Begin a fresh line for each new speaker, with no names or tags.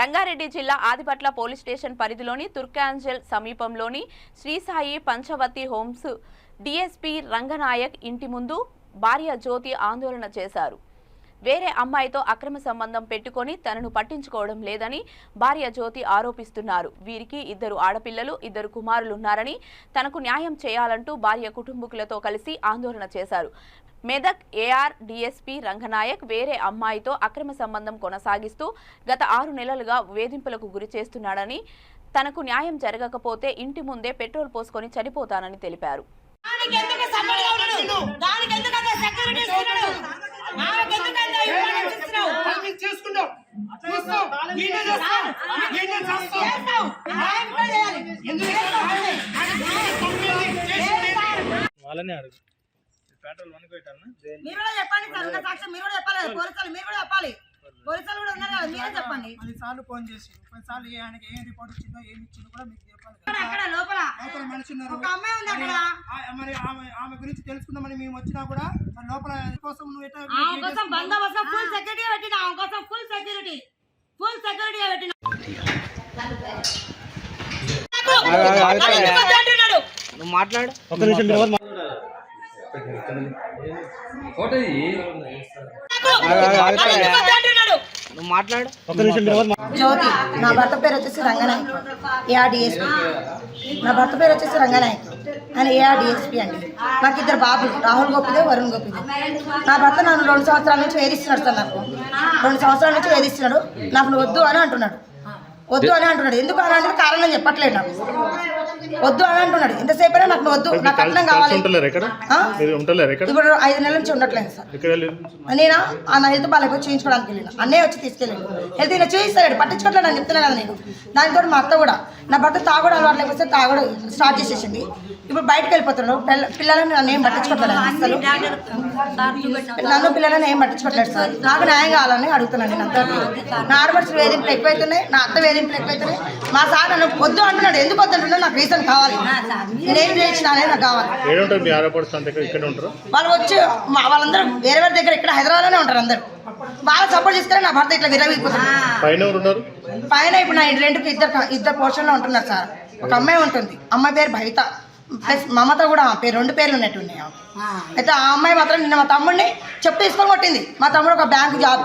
రంగారెడ్డి జిల్లా Adibatla police station పరిధిలోని తుర్కాంజల్ సమీపంలోని శ్రీసాయి పంచవతి హోమ్స్ డిఎస్పీ రంగనాయక్ ఇంటి ముందు భార్య జ్యోతి ఆందోళన చేశారు. వేరే అమ్మాయితో అక్రమ సంబంధం పెట్టుకొని తనను పట్టించుకోవడం లేదని భార్య జ్యోతి ఆరోపిస్తున్నారు. వీరికి ఇద్దరు ఆడపిల్లలు ఇద్దరు కుమారులున్నారని తనకు న్యాయం చేయాలంటూ భార్య కుటుంబకులతో కలిసి ఆందోళన చేశారు. మెదక్ ఏఆర్ డీఎస్పీ రంగనాయక్ వేరే అమ్మాయితో అక్రమ సంబంధం కొనసాగిస్తూ గత ఆరు నెలలుగా వేధింపులకు గురి చేస్తున్నాడని తనకు న్యాయం జరగకపోతే ఇంటి ముందే పెట్రోల్ పోసుకొని చనిపోతానని తెలిపారు.
వాళ్ళనే అడుగు. పెట్రోల్ వన్ పెట్టాలన్నా
మీరు కూడా చెప్పండి సార్ ఉన్న సాక్ష్యం మీరు కూడా చెప్పాలి పోలీసులు మీరు కూడా చెప్పాలి. పోలీసులు కూడా ఉన్నారు కదా మీరే చెప్పండి.
పది సార్లు ఫోన్ చేసి పది సార్లు ఏ ఆయనకి ఏం రిపోర్ట్ ఇచ్చిందో ఏమి ఇచ్చిందో కూడా మీకు చెప్పాలి
అక్కడ లోపల.
లోపల మనిషి ఉన్నారు.
ఒక అమ్మాయి ఉంది అక్కడ.
మరి ఆమె ఆమె గురించి తెలుసుకుందామని మేము వచ్చినా కూడా లోపల కోసం నువ్వు ఎట్లా
ఆమె కోసం బందోబస్తు ఫుల్ సెక్యూరిటీ పెట్టిన ఆమె కోసం ఫుల్ సెక్యూరిటీ ఫుల్ సెక్యూరిటీ పెట్టిన
నువ్వు మాట్లాడు. ఒక నిమిషం నువ్వు మాట్లాడు. ఒక నిమిషం
జ్యోతి నా భర్త పేరు వచ్చేసి రంగనాయక్. ఏఆర్ డిఎస్పీ నా భర్త పేరు వచ్చేసి రంగనాయక్. ఆయన ఏఆర్ డిఎస్పీ అండి. నాకు ఇద్దరు బాబులు రాహుల్ గోపిదే వరుణ్ గోపిదే. నా భర్త నన్ను రెండు సంవత్సరాల నుంచి వేధిస్తున్నాడు సార్ నాకు. రెండు సంవత్సరాల నుంచి వేధిస్తున్నాడు. నాకు వద్దు అని అంటున్నాడు. వద్దు అని అంటున్నాడు. ఎందుకు అని అంటే కారణం చెప్పట్లేదు నాకు. వద్దు అని అంటున్నాడు. ఎంతసేపు అయినా నాకు వద్దు. నాకు కట్నం కావాలి. ఇప్పుడు ఐదు నెలల నుంచి ఉండట్లేదు సార్? నేను? ఆ నా హెల్త్ బాగాలేకపోతే చూపించుకోవడానికి వెళ్ళిన. అన్నయ్య వచ్చి తీసుకెళ్ళాడు. హెల్త్ ఇలా చూపిస్తాడు పట్టించుకోవట్లేదు అని చెప్తున్నా కదా నేను. దానితో మా అత్త కూడా. నా భర్త తాగుడు అలవాటు లేకపోతే తాగుడు స్టార్ట్ చేసేసింది. ఇప్పుడు బయటకు వెళ్ళిపోతున్నాడు. పిల్ల పిల్లలని నన్ను ఏం పట్టించుకోవట్లేదు అసలు. నన్ను పిల్లలని ఏం పట్టించుకోవట్లేదు సార్. నాకు న్యాయం కావాలని అడుగుతున్నాను నేను అంతా. నా ఆడపడుచు వేధింపులు ఎక్కువైతున్నాయి. నా అత్త వేధింపులు ఎక్కువైతున్నాయి. మా సార్ నన్ను వద్దు అంటున్నాడు. ఎందుకు వద్దు అంటున్నాడు? నాకు రీజన్ కావాలి. నేనేం చేయించిన అనేది నాకు కావాలి.
మీ ఇక్కడ ఉంటారు.
వాళ్ళు వచ్చి మా వాళ్ళందరూ వేరే వేరే దగ్గర ఇక్కడ హైదరాబాద్లోనే ఉంటారు అందరూ. బాగా సపోర్ట్ చేస్తే నా భర్త ఇట్లా విరవిపోతుంది.
పైన ఎవరు ఉన్నారు?
పైన ఇప్పుడు నా రెండుకి ఇద్దరు ఇద్దరు పోర్షన్లో ఉంటున్నారు సార్. ఒక అమ్మాయి ఉంటుంది. అమ్మాయి పేరు భవిత ప్లస్ మమత కూడా పేరు రెండు పేర్లు ఉన్నట్టు ఉన్నాయి ఆమె. అయితే ఆ అమ్మాయి మాత్రం నిన్న మా తమ్ముడిని చెప్పు తీసుకొని కొట్టింది. మా తమ్ముడు ఒక బ్యాంక్ జాబ్